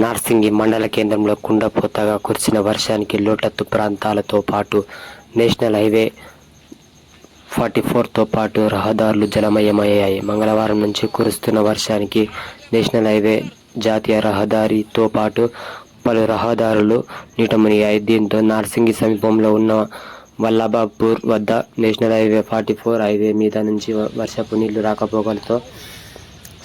నార్సింగి మండల కేంద్రంలో కుండపోతగా కురిసిన వర్షానికి లోటత్తు ప్రాంతాలతో పాటు నేషనల్ హైవే ఫార్టీ ఫోర్తో పాటు రహదారులు జలమయమయ్యాయి. మంగళవారం నుంచి కురుస్తున్న వర్షానికి నేషనల్ హైవే జాతీయ రహదారితో పాటు పలు రహదారులు నీటమునిగాయి దీంతో నార్సింగి సమీపంలో ఉన్న వల్లభాపూర్ వద్ద national highway forty four highway మీద నుంచి వర్షపు నీళ్ళు రాకపోకలతో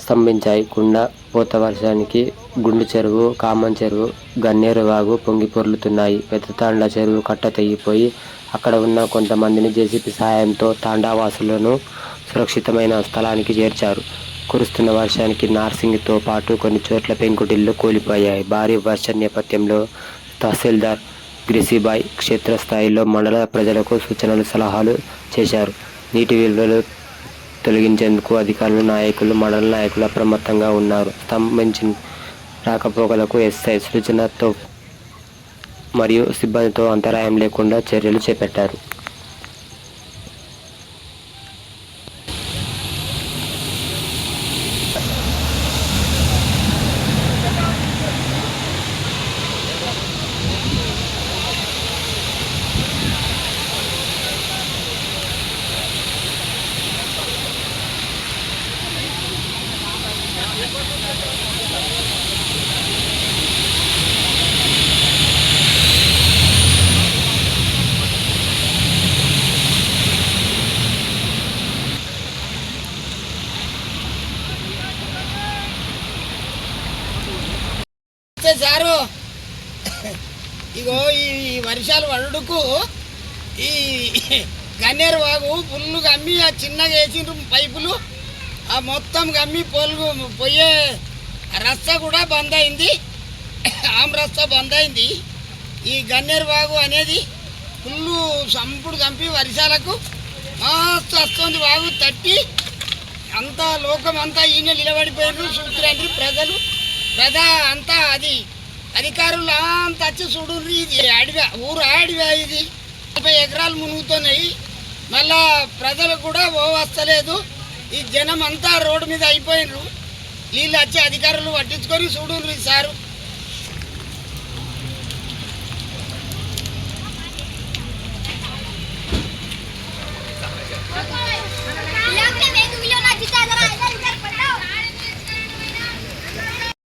స్తంభించాయి. కుండ పోత వర్షానికి గుండు చెరువు కామన్ చెరువు గన్నేరు వాగు పొంగి పొర్లుతున్నాయి. పెద్ద తాండా చెరువు కట్ట తెగిపోయి అక్కడ ఉన్న కొంతమందిని జేసీపీ సహాయంతో తాండావాసులను సురక్షితమైన స్థలానికి చేర్చారు. కురుస్తున్న వర్షానికి నార్సింగ్తో పాటు కొన్ని చోట్ల పెంకుటిల్లు కూలిపోయాయి. భారీ వర్షం నేపథ్యంలో తహసీల్దార్ గ్రిసిబాయ్ క్షేత్రస్థాయిలో మండల ప్రజలకు సూచనలు సలహాలు చేశారు. నీటి విలువలు తొలగించేందుకు అధికారులు నాయకులు మండల నాయకులు అప్రమత్తంగా ఉన్నారు. స్తంభించిన రాకపోకలకు ఎస్ఐ సృజనతో మరియు సిబ్బందితో అంతరాయం లేకుండా చర్యలు చేపట్టారు. సారు? ఇగో ఈ వర్షాలు వడుకు ఈ గన్నేరు వాగు పుల్లు కమ్మి ఆ చిన్నగా వేసిండ్రు పైపులు. ఆ మొత్తం గమ్మి పొలుగు పోయే రస్తా కూడా బంద్ అయింది. ఆమ్ రస్తా బంద్ అయింది. ఈ గన్నేరు వాగు అనేది ఫుల్ సంపుడు చంపి వర్షాలకు మస్తు వస్తుంది వాగు తట్టి అంతా లోకం అంతా ఈయన నిలబడిపోయారు చూస్తున్నారు ప్రజలు ప్రజా అంతా అది అధికారులు అంత వచ్చి చూడుర్రి. ఇది అడివే ఊరు అడవి ఇది. ముప్పై ఎకరాలు మునుగుతున్నాయి. మళ్ళా ప్రజలు కూడా ఓ వస్తలేదు. ఈ జనం అంతా రోడ్డు మీద అయిపోయినరు. వీళ్ళు వచ్చి అధికారులు పట్టించుకొని చూడు సారు.